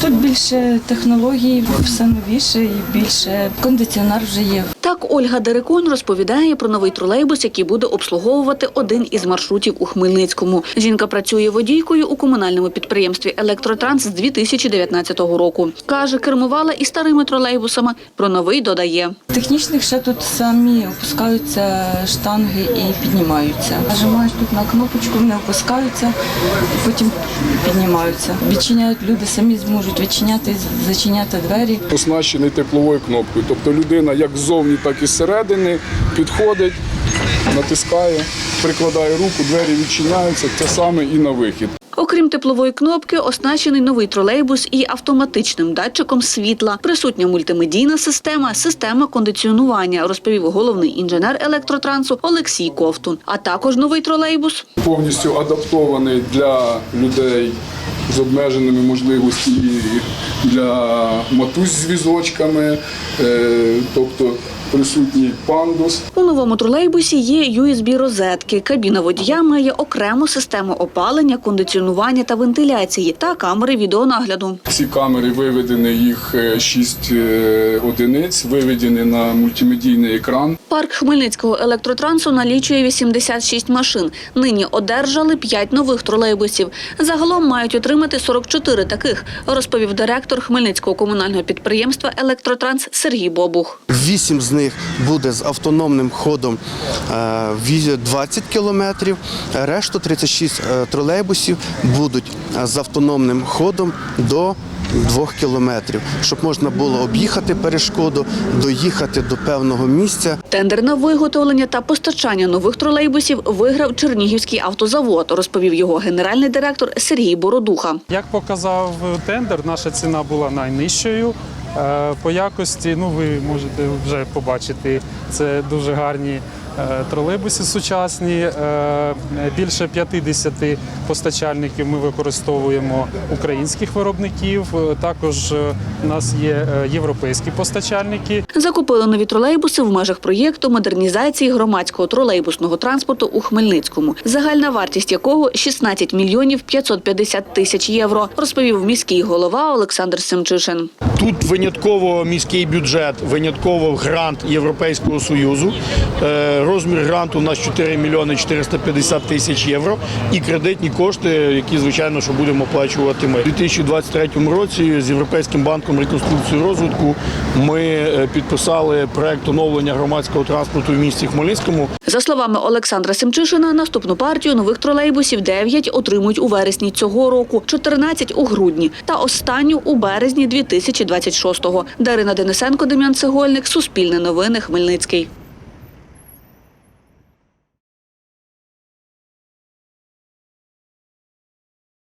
Тут більше технологій, все новіше і більше кондиціонер вже є. Так Ольга Дерекон розповідає про новий тролейбус, який буде обслуговувати один із маршрутів у Хмельницькому. Жінка працює водійкою у комунальному підприємстві Електротранс з 2019 року. Каже, кермувала і старими тролейбусами. Про новий додає. Технічних ще тут самі опускаються штанги і піднімаються. Нажимаєш тут на кнопочку, вони опускаються, потім піднімаються. Відчиняють люди, самі зможуть відчиняти, зачиняти двері. оснащений тепловою кнопкою. Тобто людина як ззовні, так і зсередини підходить, натискає, прикладає руку, двері відчиняються. Те саме і на вихід. Окрім теплової кнопки, оснащений новий тролейбус і автоматичним датчиком світла. Присутня мультимедійна система, система кондиціонування, розповів головний інженер електротрансу Олексій Ковтун. А також новий тролейбус Повністю адаптований для людей з обмеженими можливостями для матусь з візочками, е, тобто присутній пандус. У новому тролейбусі є USB-розетки. Кабіна водія має окрему систему опалення, кондиціонування та вентиляції та камери відеонагляду. Ці камери виведені, їх 6 одиниць, виведені на мультимедійний екран. Парк Хмельницького електротрансу налічує 86 машин. Нині одержали 5 нових тролейбусів. Загалом мають отримати 44 таких, розповів директор Хмельницького комунального підприємства Електротранс Сергій Бобух. Вісім з них буде з автономним ходом е, ві- 20 кілометрів, решту 36 е, тролейбусів будуть е, з автономним ходом до 2 кілометрів, щоб можна було об'їхати перешкоду, доїхати до певного місця. Тендер на виготовлення та постачання нових тролейбусів виграв Чернігівський автозавод, розповів його генеральний директор Сергій Бородуха. Як показав тендер, наша ціна була найнижчою. Е, По якості, ну ви можете вже побачити, це дуже гарні тролейбуси сучасні. Е, Більше 50 постачальників ми використовуємо українських виробників. Е, Також е, у нас є е, європейські постачальники. Закупили нові тролейбуси в межах проєкту модернізації громадського тролейбусного транспорту у Хмельницькому, загальна вартість якого 16 мільйонів 550 тисяч євро, розповів міський голова Олександр Семчишин. Тут винятково міський бюджет, винятково грант Європейського союзу. Розмір гранту у нас 4 мільйони 450 тисяч євро і кредитні кошти, які звичайно що будемо оплачувати ми. У 2023 році з Європейським банком реконструкції розвитку ми е, підписали проект оновлення громадського транспорту в місті Хмельницькому. За словами Олександра Семчишина, наступну партію нових тролейбусів 9 отримують у вересні цього року, 14 – у грудні та останню у березні 2026-го. Дарина Денисенко, Дем'ян Цегольник, Суспільне новини, Хмельницький.